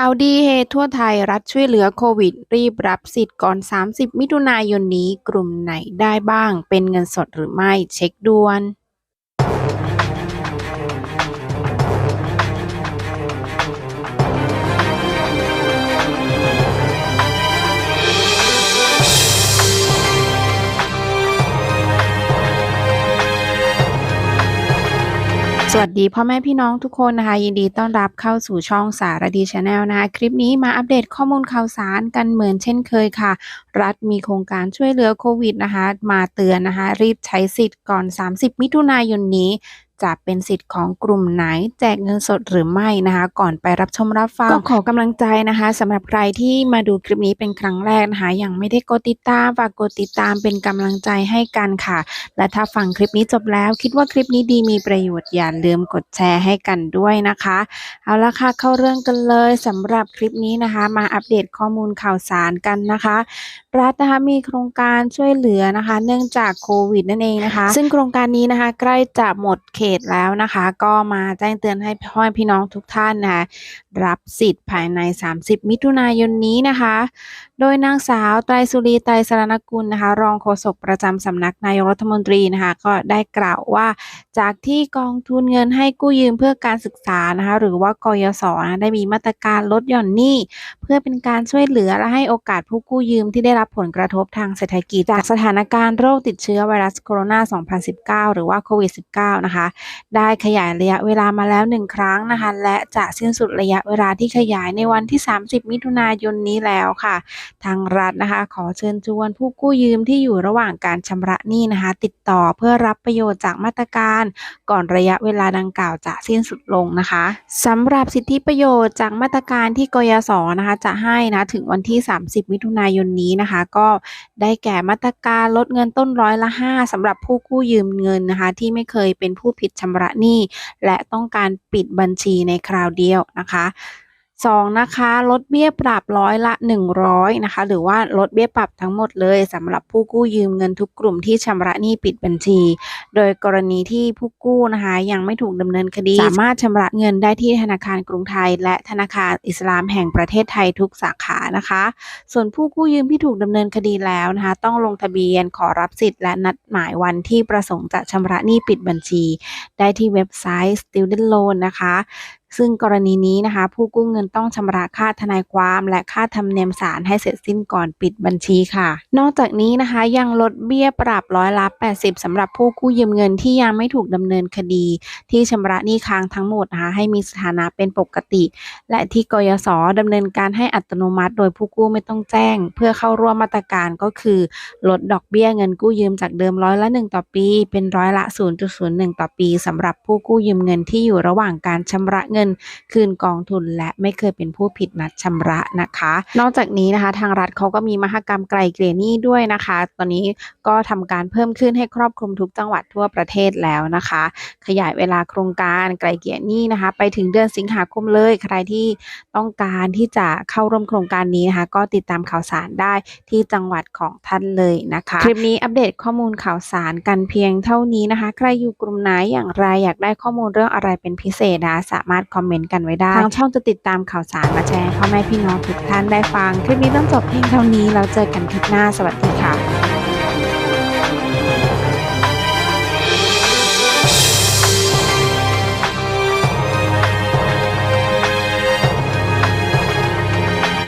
ข่าวดีเฮทั่วไทยรัฐช่วยเหลือโควิด รีบรับสิทธิ์ก่อน 30 มิถุนายนนี้กลุ่มไหนได้บ้าง เป็นเงินสดหรือไม่เช็คด่วน วัสดีพ่อแม่พี่น้องทุกคนนะคะ ยินดีต้อนรับเข้าสู่ช่องสารดีชาแนลนะคะ คลิปนี้มาอัปเดตข้อมูลข่าวสารกันเหมือนเช่นเคยค่ะ รัฐมีโครงการช่วยเหลือโควิดนะคะ มาเตือนนะคะ รีบใช้สิทธิ์ก่อน 30 มิถุนายนนี้ จะเป็นสิทธิ์ของกลุ่มไหน แจกเงินสดหรือไม่นะคะ ก่อนไปรับชมรับฟังก็ขอกำลังใจนะคะสำหรับใครที่มาดูคลิปนี้เป็นครั้งแรกนะคะยังไม่ได้กดติดตามฝากกดติดตามเป็นกำลังใจให้กันค่ะ และถ้าฟังคลิปนี้จบแล้วคิดว่าคลิปนี้ดีมีประโยชน์อย่าลืมกดแชร์ให้กันด้วยนะคะ เอาละค่ะเข้าเรื่องกันเลยสำหรับคลิปนี้นะคะ มาอัปเดตข้อมูลข่าวสารกันนะคะรัฐนะคะมีโครงการช่วยเหลือนะคะ เนื่องจากโควิดนั่นเองนะคะ ซึ่งโครงการนี้นะคะ ใกล้จะหมดเขตแล้วนะคะ ก็มาแจ้งเตือนให้พ่อแม่พี่น้องทุกท่านนะคะรับสิทธิ์ภายใน 30 มิถุนายนนี้นะคะ โดยนางสาวไตรสุรีไตรสรณกุลนะคะ รองโฆษกประจำสำนักนายกรัฐมนตรีนะคะ ก็ได้กล่าวว่าจากที่กองทุนเงินให้กู้ยืมเพื่อการศึกษานะคะ หรือว่ากยศนะได้มีมาตรการลดหย่อนหนี้ เพื่อเป็นการช่วยเหลือและให้โอกาสผู้กู้ยืมที่ได้รับผลกระทบทางเศรษฐกิจจากสถานการณ์โรคติดเชื้อไวรัสโคโรนา 2019 หรือว่าโควิด -19 นะคะ ได้ขยายระยะเวลามาแล้ว 1 ครั้งนะคะ และจะสิ้นสุดระยะเวลาที่ขยายในวันที่ 30 มิถุนายนนี้แล้วค่ะ ทางรัฐนะคะ ขอเชิญชวนผู้กู้ยืมที่อยู่ระหว่างการชำระหนี้นะคะ ติดต่อเพื่อรับประโยชน์จากมาตรการก่อนระยะเวลาดังกล่าวจะสิ้นสุดลงนะคะสำหรับสิทธิประโยชน์จากมาตรการที่กยศนะคะ จะให้นะถึงวันที่ 30 มิถุนายนนี้นะคะก็ได้แก่มาตรการลดเงินต้นร้อยละ5สำหรับผู้กู้ยืมเงินนะคะ ที่ไม่เคยเป็นผู้ผิดชำระหนี้ และต้องการปิดบัญชีในคราวเดียวนะคะ 2นะคะลดเบี้ยปรับร้อยละ 100นะคะหรือว่าลดเบี้ยปรับทั้งหมดเลยสำหรับผู้กู้ยืมเงินทุกกลุ่มที่ชำระหนี้ปิดบัญชี โดยกรณีที่ผู้กู้นะคะยังไม่ถูกดำเนินคดี สามารถชำระเงินได้ที่ธนาคารกรุงไทย และธนาคารอิสลามแห่งประเทศไทยทุกสาขานะคะ ส่วนผู้กู้ยืมที่ถูกดำเนินคดีแล้วนะคะต้องลงทะเบียนขอรับสิทธิ์และนัดหมายวันที่ประสงค์จะชำระหนี้ปิดบัญชี ได้ที่เว็บไซต์ student loan นะคะซึ่งกรณีนี้นะคะ ผู้กู้เงินต้องชำระค่าทนายความและค่าธรรมเนียมศาลให้เสร็จสิ้นก่อนปิดบัญชีค่ะ นอกจากนี้นะคะยังลดเบี้ยปรับร้อยละ 80สำหรับผู้กู้ยืมเงินที่ยังไม่ถูกดำเนินคดี ที่ชำระหนี้ค้างทั้งหมดนะคะให้มีสถานะเป็นปกติ และที่กยศดำเนินการให้อัตโนมัติ โดยผู้กู้ไม่ต้องแจ้ง เพื่อเข้าร่วมมาตรการก็คือ ลดดอกเบี้ยเงินกู้ยืมจากเดิมร้อยละ 1 ต่อปี เป็นร้อยละ 0.01 ต่อปีสำหรับผู้กู้ยืมเงินที่อยู่ระหว่างการชำระเงินคืนกองทุน และไม่เคยเป็นผู้ผิดนัดชำระนะคะ นอกจากนี้นะคะทางรัฐเขาก็มีมหกรรมไกลเกลี่ยหนี้ด้วยนะคะ ตอนนี้ก็ทำการเพิ่มขึ้นให้ครอบคลุมทุกจังหวัดทั่วประเทศแล้วนะคะ ขยายเวลาโครงการไกลเกลี่ยหนี้นะคะ ไปถึงเดือนสิงหาคมเลยใครที่ต้องการที่จะเข้าร่วมโครงการนี้นะคะ ก็ติดตามข่าวสารได้ที่จังหวัดของท่านเลยนะคะ คลิปนี้อัปเดตข้อมูลข่าวสารกันเพียงเท่านี้นะคะ ใครอยู่กลุ่มไหนอย่างไรอยากได้ข้อมูลเรื่องอะไรเป็นพิเศษนะสามารถคอมเมนต์กันไว้ได้ ทางช่องจะติดตามข่าวสารมาแชร์ให้พ่อแม่พี่น้องทุกท่านได้ฟัง คลิปนี้ต้องจบเพียงเท่านี้แล้วเจอกันคลิปหน้าสวัสดีค่ะ